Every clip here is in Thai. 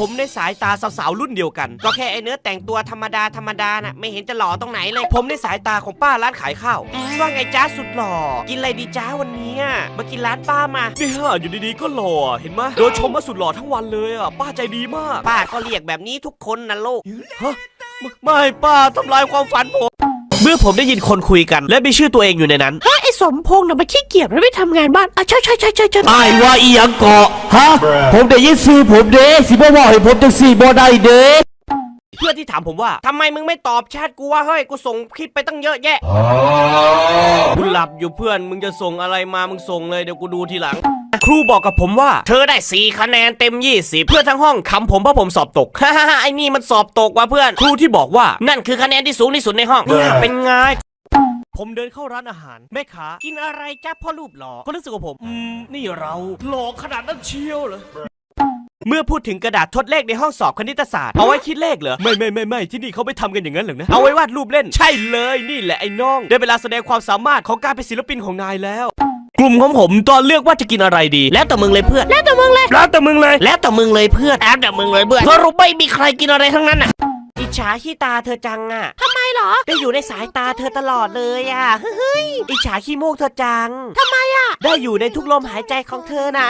ผมในสายตาสาวๆรุ่นเดียวกัน ก็แค่ไอเนื้อแต่งตัวธรรมดาธรรมดาน่ะไม่เห็นจะหล่อตรงไหนเลย ผมในสายตาของป้าร้านขายข้าวอืมว่าไงจ้าสุดหล่อ กินอะไรดีจ้าวันเนี้ยมากินร้านป้ามานี่ฮะอยู่ดีๆก็หล่อเห็นไหมโดนชมมาสุดหล่อทั้งวันเลยอะป้าใจดีมาก ป้าก็เรียกแบบนี้ทุกคนนะลูกไม่ป้าทำลายความฝันผมเมื่อผมได้ยินคนคุยกัน และมีชื่อตัวเองอยู่ในนั้นไอ้สมพงษ์น่ะมันขี้เกียจมันไม่ทำงานบ้านอะใช่ใช่ใช่ใช่ใช่ไอ้ายว่าอีหยังเกาะฮะ ผมได้ยินซื้อผมเด้สิบ่บอกให้ผมจังสี่บ่ได้เด้เพื่อนที่ถามผมว่าทำไมมึงไม่ตอบแชทกูว่าเฮ้ยกูส่งคลิปไปตั้งเยอะแยะกูหลับอยู่เพื่อนมึงจะส่งอะไรมามึงส่งเลยเดี๋ยวกูดูทีหลัง ครูบอกกับผมว่า เธอได้ 4 คะแนนเต็ม 20 เพื่อนทั้งห้องคำผมเพราะผมสอบตก ฮ่าฮ่าไอ้นี่มันสอบตกว่ะเพื่อน ครูที่บอกว่านั่นคือคะแนนที่สูงที่สุดในห้องเนี่ยเป็นไง ผมเดินเข้าร้านอาหาร แม่ค้ากินอะไรจ้าพ่อรูปหล่อก็รู้สึกว่าผม อืม นี่เราหล่อขนาดนั้นเชียวเหรอเมื่อพูดถึงกระดาษทดเลขในห้องสอบคณิตศาสตร์เอาไว้คิดเลขเหรอไม่ไม่ไม่ไม่ที่นี่เขาไม่ทำกันอย่างนั้นหรอกนะเอาไว้วาดรูปเล่นใช่เลยนี่แหละไอ้น้องได้เวลาแสดงความสามารถของการเป็นศิลปินของนายแล้ว กลุ่มของผมตอนเลือกว่าจะกินอะไรดี แล้วแต่มึงเลยเพื่อน แล้วแต่มึงเลย แล้วแต่มึงเลย แล้วแต่มึงเลยเพื่อนแล้วแต่มึงเลยเพื่อนสรุปไม่มีใครกินอะไรทั้งนั้นอะอิจฉาขี้ตาเธอจังอะทำไมเหรอ ได้อยู่ในสายตาเธอตลอดเลยอะ เฮ้ย อิจฉาขี้มูกเธอจังทำไมอะ ได้อยู่ในทุกลมหายใจของเธอน่ะ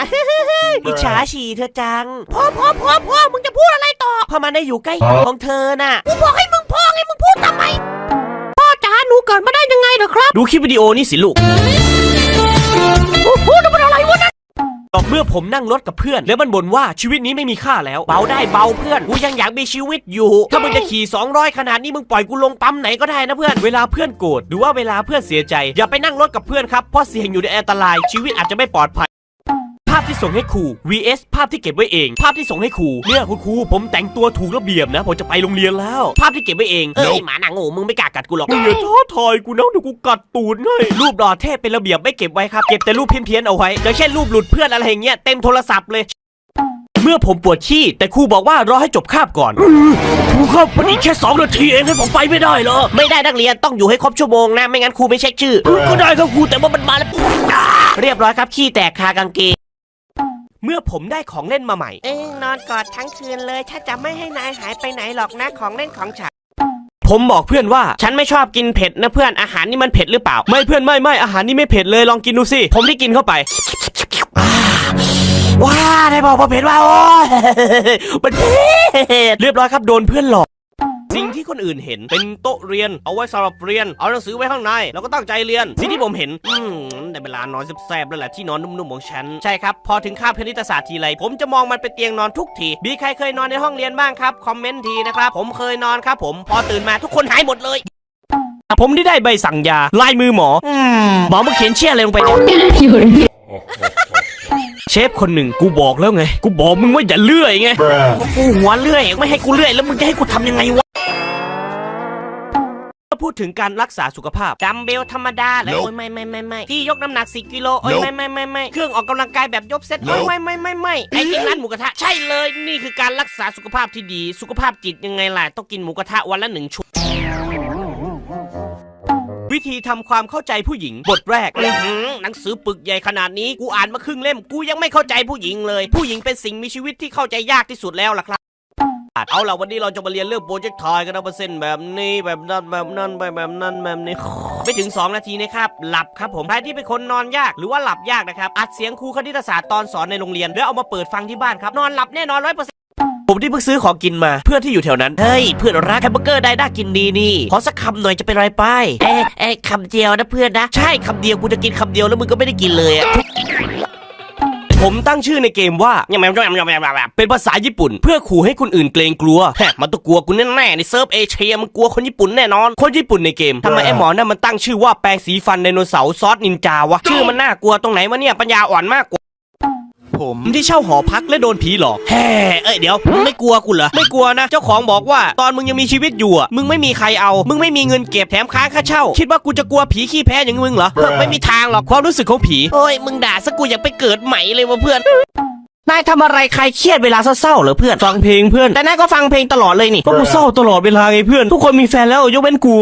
อิจฉาฉี่เธอจัง พ่อพ่อพ่อพ่อมึงจะพูดอะไรต่อเพราะมันได้อยู่ใกล้ของเธอน่ะ กูบอกให้มึงพ่อไงมึงพูดทำไม พ่อจ๋าหนูเกิดมาได้ยังไงเหรอครับ ดูคลิปวิดีโอนี่สิลูก โอ้โหนี่มันอะไรวะนต่อเมื่อผมนั่งรถกับเพื่อน แล้วมันบ่นว่าชีวิตนี้ไม่มีค่าแล้ว เบาได้เบาเพื่อนกูยังอยากมีชีวิตอยู่ ถ้ามึงจะขี่ 200 ขนาดนี้มึงปล่อยกูลงปั๊มไหนก็ได้นะเพื่อน เวลาเพื่อนโกรธหรือว่าเวลาเพื่อนเสียใจ อย่าไปนั่งรถกับเพื่อนครับเพราะเสี่ยงอยู่ในอันตรายชีวิตอาจจะไม่ปลอดภัยาพที่ส่งให้ครู vs ภาพที่เก็บไว้เอง ภาพที่ส่งให้ครูเนี่ยคุณครูผมแต่งตัวถูกระเบียบนะ ผมจะไปโรงเรียนแล้ว ภาพที่เก็บไว้เองเอ้ยหมาหนังโง่มึงไม่กล้ากัดกูหรอกมึงอย่าท้าทายกูนะเดี๋ยวกูกัดตูดให้รูปหล่อเทพเป็นระเบียบไม่เก็บไว้ครับเก็บแต่รูปเพี้ยนๆเอาไว้อย่างเช่นรูปหลุดเพื่อนอะไรอย่างเงี้ยเต็มโทรศัพท์เลยเมื่อผมปวดขี้ แต่ครูบอกว่ารอให้จบคาบก่อนครูครับมันอีกแค่สองนาทีเองให้ผมไปไม่ได้เหรอ ไม่ได้นักเรียนต้องอยู่ให้ครบชั่วโมงนะ ไม่งั้นครูไม่เช็คชื่อ ก็ได้ครับครูแต่ว่ามันมาแล้ว เรียบร้อยครับขี้แตกคากางเกง เมื่อผมได้ของเล่นมาใหม่ เอ้นอนกอดทั้งคืนเลยฉันจะไม่ให้นายหายไปไหนหรอกนะของเล่นของฉัน ผมบอกเพื่อนว่า ฉันไม่ชอบกินเผ็ดนะเพื่อนอาหารนี่มันเผ็ดหรือเปล่า ไม่เพื่อนไม่ไม่อาหารนี่ไม่เผ็ดเลยลองกินดูสิผมได้กินเข้าไปว้าได้บอกว่าเผ็ดว่าโอ้ยมันเผ็ดเรียบร้อยครับโดนเพื่อนหลอก สิ่งที่คนอื่นเห็นเป็นโต๊ะเรียนเอาไว้สำหรับเรียน เอาหนังสือไว้ข้างในแล้วก็ตั้งใจเรียน สิ่งที่ผมเห็นอืมได้เวลานอนแซ่บๆแล้วแหละที่นอนนุ่มๆของฉันใช่ครับพอถึงคาบคณิตศาสตร์ทีไรผมจะมองมันเป็นเตียงนอนทุกทีมีใครเคยนอนในห้องเรียนบ้างครับคอมเมนต์ทีนะครับผมเคยนอนครับผมพอตื่นมาทุกคนหายหมดเลยผมที่ได้ใบสั่งยาลายมือหมออืมหมอมาเขียนเชี่ยอะไรลงไปเนี่ยเชฟคนหนึ่งกูบอกแล้วไง กูบอกมึงว่าอย่าเลื่อยไงกูหัวเลื่อยไม่ให้กูเลื่อยแล้วมึงจะให้กูทำยังไงวะ พูดถึงการรักษาสุขภาพ ดัมเบลธรรมดาแล้วโอ้ยไม่ไม่ไม่ไม่ที่ยกน้ำหนัก 10 กิโลโอ้ยไม่ไม่ไม่ไม่เครื่องออกกำลังกายแบบยกเซตโอ้ยไม่ไม่ไม่ไม่ไอ้กินร้านหมูกระทะใช่เลยนี่คือการรักษาสุขภาพที่ดี สุขภาพจิตยังไงล่ะต้องกินหมูกระทะวันละหนึ่งชุดวิธีทำความเข้าใจผู้หญิงบทแรกอื้อหือหนังสือปึกใหญ่ขนาดนี้กูอ่านมาครึ่งเล่ม กูยังไม่เข้าใจผู้หญิงเลย ผู้หญิงเป็นสิ่งมีชีวิตที่เข้าใจยากที่สุดแล้วล่ะครับ เอาล่ะวันนี้เราจะมาเรียนเรื่องโปรเจกต์ทอยกันนะเปอร์เซ็นต์แบบนี้แบบนั้นแบบนั้นไปแบบนั้นแบบนี้ไม่ถึง 2 นาทีนะครับหลับครับผมใครที่เป็นคนนอนยากหรือว่าหลับยากนะครับอัดเสียงครูคณิตศาสตร์ตอนสอนในโรงเรียนแล้วเอามาเปิดฟังที่บ้านครับนอนหลับแน่นอนร้อยเปอร์เซ็นต์ผมที่เพิ่งซื้อของกินมาเพื่อนที่อยู่แถวนั้น เฮ้ย เพื่อนรักแฮมเบอร์เกอร์ได้น่ากินดีนี่ ขอสักคำหน่อยจะเป็นไรไปเอ๊ะเอ๊ะคำเดียวนะเพื่อนนะ ใช่คำเดียวกูจะกินคำเดียวแล้วมึงก็ไม่ได้กินเลยอะ ผมตั้งชื่อในเกมว่ายำยำยำยำยำเป็นภาษาญี่ปุ่น เพื่อขู่ให้คนอื่นเกรงกลัวแฮะมันต้องกลัวกูแน่ๆในเซิร์ฟเอเชียมันกลัวคนญี่ปุ่นแน่นอน คนญี่ปุ่นในเกมทำไมไอ้หมอนั่นมันตั้งชื่อว่าแปรงสีฟันไดโนเสาร์ซอสนินจาวะชื่อมันน่ากลัวตรงไหนวะเนี่ยปัญญาอ่อนมากกว่า ผม ที่เช่าหอพักและโดนผีหลอกแฮ่เอ้ยเดี๋ยวมึงไม่กลัวกูเหรอไม่กลัวนะ เจ้าของบอกว่าตอนมึงยังมีชีวิตอยู่อะมึงไม่มีใครเอา มึงไม่มีเงินเก็บแถมค้างค่าเช่า คิดว่ากูจะกลัวผีขี้แพ้อย่างมึงเหรอเฮ้ยไม่มีทางหรอกความรู้สึกของผีโอ้ยมึงด่าซะกูอยากไปเกิดใหม่เลยวะเพื่อนนายทำอะไรใครเครียดเวลาเศร้าๆเหรอเพื่อนฟังเพลงเพื่อนแต่นายก็ฟังเพลงตลอดเลยนี่ก็กูเศร้าตลอดเวลาไงเพื่อนทุกคนมีแฟนแล้วยกเว้นกู